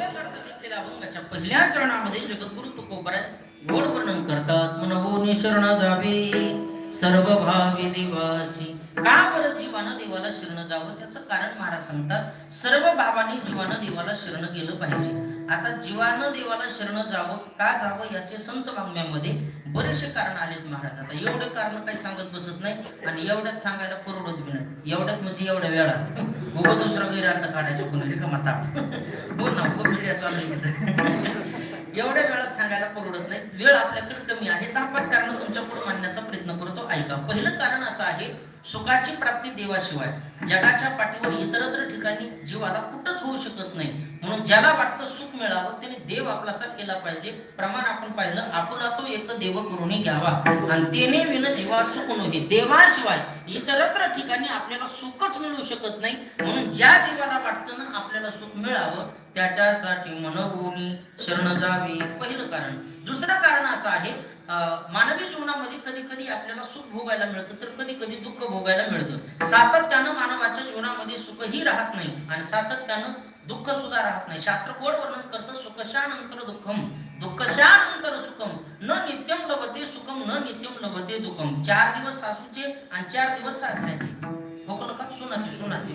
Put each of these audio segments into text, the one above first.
दिव्याकरता घेतलेल्या अभंगाच्या पहिल्या चरणामध्ये जगद्गुरु तुकोबराज गोड वर्णन करतात. मन हो निशरण जावे सर्व भावी दिवासी. का बरं जीवानं देवाला शरण जावं? त्याचं कारण महाराज सांगतात सर्व भावाने जीवानं देवाला शरण गेलं पाहिजे. आता जीवानं देवाला शरण जावं का जावं याचे संत वाङ्मयामध्ये बरेचसे कारण आलेत महाराज. आता एवढे कारण काही सांगत बसत नाही आणि एवढ्यात सांगायला परवडत बी नाही. एवढ्यात म्हणजे एवढ्या वेळात. उभं दुसरा गैरअर्थ काढायचं कोणी का ताप बोल ना उभं मीडिया चालू एवढ्या वेळात सांगायला परवडत नाही. वेळ आपल्याकडे कमी आहे. दहा पाच कारण तुमच्यापुढे आहे का पहिलं कारण असं आहे सुखाची प्राप्ती देवाशिवाय. जगाच्या पाठीवर इतरत्र ठिकाणी जीवाला कुठंच होऊ शकत नाही. म्हणून ज्याला वाटतं सुख मिळावं त्याने देव आपलासा केला पाहिजे. प्रमाण आपण पाहिलं आपला तो एक देव करून घ्यावा. आणि तेने विन देवा सुख नव्हे. देवाशिवाय इतरत्र ठिकाणी आपल्याला सुखच मिळू शकत नाही. म्हणून ज्या जीवाला वाटतं ना आपल्याला सुख मिळावं त्याच्यासाठी मनोगुणी शरण जावे पहिलं कारण. दुसरं कारण असं आहे मानवी जीवनामध्ये कधी कधी आपल्याला सुख भोगायला मिळतं तर कधी कधी दुःख भोगायला मिळतं. सातत्यानं मानवाच्या जीवनामध्ये सुखही राहत नाही आणि सातत्यानं दुःख सुद्धा राहत नाही. शास्त्र कोट वर्णन करतं सुखशानंतर दुःखम दुःखशानंतर सुखम. न नित्यम लभते सुखम न नित्यम लभते दुःखम. चार दिवस सासूचे आणि चार दिवस सासऱ्याचे. भोगलं का? सुनाचे सुनाचे.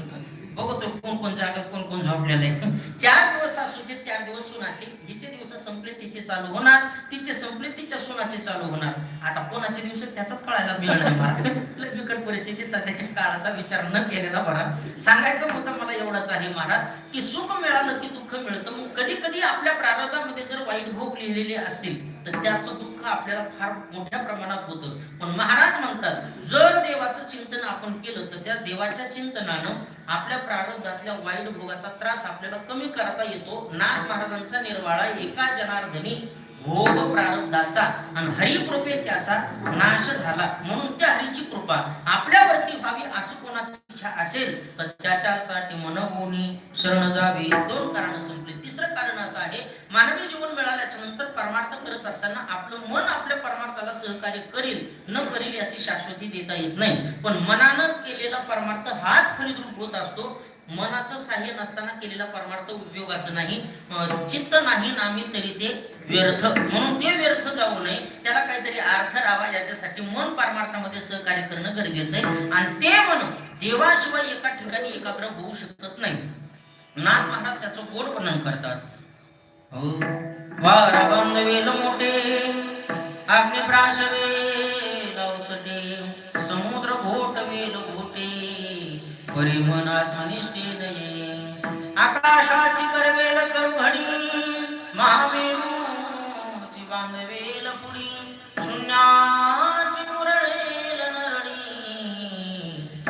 बघतोय कोण कोण जागा कोण कोण झोपलेले चार दिवस सासूचे चार दिवस सुनाचे. हिचे दिवस संपले तिचे चालू होणार. तिचे संपले तिच्या सुनाचे चालू होणार. आता कोणाचे दिवस त्याचाच कळायला मिळणार बिकट परिस्थिती सध्याच्या काळाचा विचार न केलेला बरा. सांगायचं मुद्दा मला एवढाच आहे महाराज की सुख मिळालं की दुःख मिळतं. मग कधी कधी आपल्या प्रारंभामध्ये जर वाईट भोग लिहिलेले असतील तर त्याचं दुःख आपल्याला फार मोठ्या प्रमाणात होतं. पण महाराज म्हणतात जर देवाचं चिंतन आपण केलं तर त्या देवाच्या चिंतनानं आपल्या प्रारब्धातल्या वाईट भोगाचा त्रास आपल्याला कमी करता येतो. नाथ महाराजांचा निर्वाळा एका जनार्दनी भोग प्रारब्धाचा आणि हरिकृपे त्याचा नाश झाला. म्हणून त्या हरीची कृपा आपल्यावरती व्हावी असं कोणाची इच्छा असेल तर त्याच्यासाठी मनभूनी शरण जावे. दोन कारण संपली. तिसरं मानवी जीवन मिळाल्याच्या नंतर परमार्थ करत असताना आपलं मन आपल्या परमार्थाला सहकार्य करील न करील याची शाश्वती देता येत नाही. पण मनानं केलेला परमार्थ हाच फलितरूप होत असतो. मनाचं साह्य नसताना केलेला परमार्थ उपयोगाचं नाही. चित्त नाही नामी तरी ते व्यर्थ. म्हणून ते व्यर्थ जाऊ नये. त्याला काहीतरी अर्थ राहावा याच्यासाठी मन परमार्थामध्ये सहकार्य करणं गरजेचं आहे. आणि ते मन देवाशिवाय एका ठिकाणी एकाग्र होऊ शकत नाही. नाथ महाराज त्याचं गोड वर्णन करतात. वारा वेल मोठे अग्निप्राश वेल अवचटे समुद्र घोट वेल घोटे परिमन आत्मनिष्ठे नये आकाशाची करवेल चौघडी महामेरूची बांधवेल पुढी शून्याची मुरळेल नरडी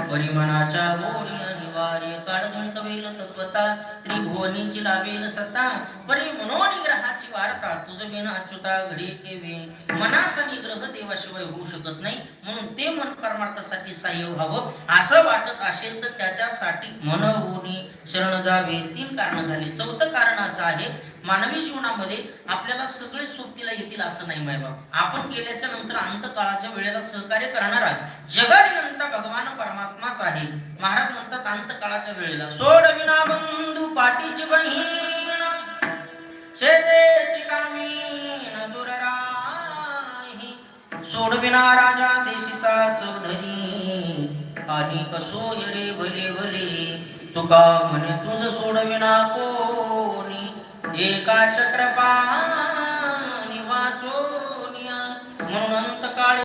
परिमनाच्या गोडी अनिवार्य काळजुंट वेल तत्वता त्रिभुवनीची लावेल सत्ता परी मनोनिग्रहाची वार्ता तुझ बिन अच्युता घडी केवे मनाचा निग्रह देवाशिवाय होऊ शकत नाही म्हणून ते मन परमार्थासाठी सहाय्य व्हावं. असं वाटत असेल तर त्याच्यासाठी मन होणी शरण जावे. तीन कारण झाले. चौथं कारण असं आहे. मानवी जीवनामध्ये आपल्याला सगळे सोबतीला येतील असं नाही मायबाप आपण गेल्याच्यानंतर अंतकाळाच्या वेळेला सहकार्य करणारा जगानियंता भगवान परमात्माच आहे. महाराज म्हणतात अंतकाळाच्या वेळेला सोड विना बंधू पाठीची बहीण शेजेची कामीन दूर राही. सोडविना राजा देशीचा चौधरी आणि कसो रे भले भले. तुका म्हणे तुझ सोडविना कोणी एका चक्रपा